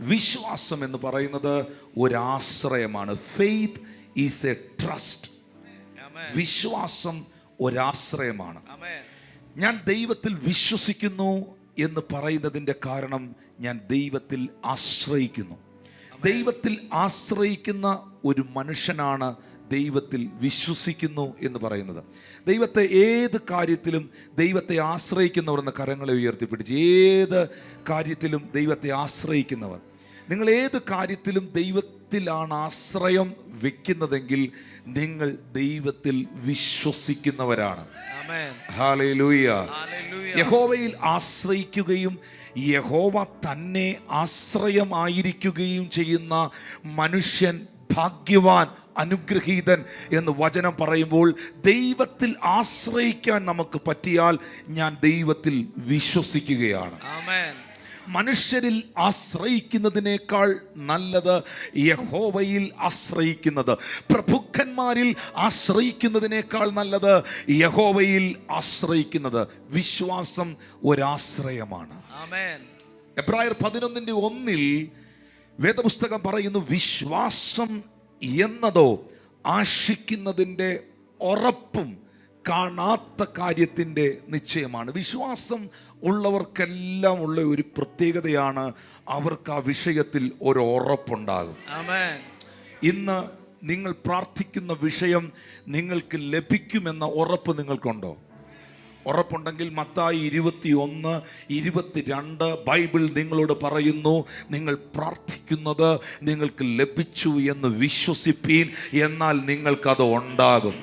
വിശ്വാസം എന്ന് പറയുന്നത് ഒരാശ്രയമാണ്. ഫെയ്ത്ത് ഈസ് എ ട്രസ്റ്റ് വിശ്വാസം ഒരാശ്രയമാണ്. ഞാൻ ദൈവത്തിൽ വിശ്വസിക്കുന്നു എന്ന് പറയുന്നതിന്റെ കാരണം ഞാൻ ദൈവത്തിൽ ആശ്രയിക്കുന്നു. ദൈവത്തിൽ ആശ്രയിക്കുന്ന ഒരു മനുഷ്യനാണ് ദൈവത്തിൽ വിശ്വസിക്കുന്നു എന്ന് പറയുന്നത്. ദൈവത്തെ ഏത് കാര്യത്തിലും ദൈവത്തെ ആശ്രയിക്കുന്നവർ എന്ന കരങ്ങളെ ഉയർത്തിപ്പിടിച്ച് ഏത് കാര്യത്തിലും ദൈവത്തെ ആശ്രയിക്കുന്നവർ. നിങ്ങൾ ഏത് കാര്യത്തിലും ദൈവത്തിലാണ് ആശ്രയം വെക്കുന്നതെങ്കിൽ നിങ്ങൾ ദൈവത്തിൽ വിശ്വസിക്കുന്നവരാണ്. യഹോവയിൽ ആശ്രയിക്കുകയും യഹോവ തന്നെ ആശ്രയമായിരിക്കുകയും ചെയ്യുന്ന മനുഷ്യൻ ഭാഗ്യവാൻ അനുഗ്രഹീതൻ എന്ന് വചനം പറയുമ്പോൾ ദൈവത്തിൽ ആശ്രയിക്കാൻ നമുക്ക് പറ്റിയാൽ ഞാൻ ദൈവത്തിൽ വിശ്വസിക്കുകയാണ്. മനുഷ്യരിൽ ആശ്രയിക്കുന്നതിനേക്കാൾ നല്ലത് യഹോവയിൽ ആശ്രയിക്കുന്നത് പ്രഭുക്കന്മാരിൽ ആശ്രയിക്കുന്നതിനേക്കാൾ നല്ലത് യഹോവയിൽ ആശ്രയിക്കുന്നത് വിശ്വാസം ഒരാശ്രയമാണ്. എബ്രായർ പതിനൊന്നിന്റെ ഒന്നിൽ വേദപുസ്തകം പറയുന്നു വിശ്വാസം എന്നതോ ആശിക്കുന്നതിന്റെ ഉറപ്പും കാണാത്ത കാര്യത്തിന്റെ നിശ്ചയമാണ്. വിശ്വാസം ഉള്ളവർക്കെല്ലാം ഉള്ള ഒരു പ്രത്യേകതയാണ് അവർക്ക് ആ വിഷയത്തിൽ ഒരു ഉറപ്പുണ്ടാകും. ഇന്ന് നിങ്ങൾ പ്രാർത്ഥിക്കുന്ന വിഷയം നിങ്ങൾക്ക് ലഭിക്കുമെന്ന ഉറപ്പ് നിങ്ങൾക്കുണ്ടോ? ഉറപ്പുണ്ടെങ്കിൽ മത്തായി ഇരുപത്തി ഒന്ന് ഇരുപത്തിരണ്ട് ബൈബിൾ നിങ്ങളോട് പറയുന്നു നിങ്ങൾ പ്രാർത്ഥിക്കുന്നത് നിങ്ങൾക്ക് ലഭിച്ചു എന്ന് വിശ്വസിപ്പീൻ എന്നാൽ നിങ്ങൾക്കത് ഉണ്ടാകും.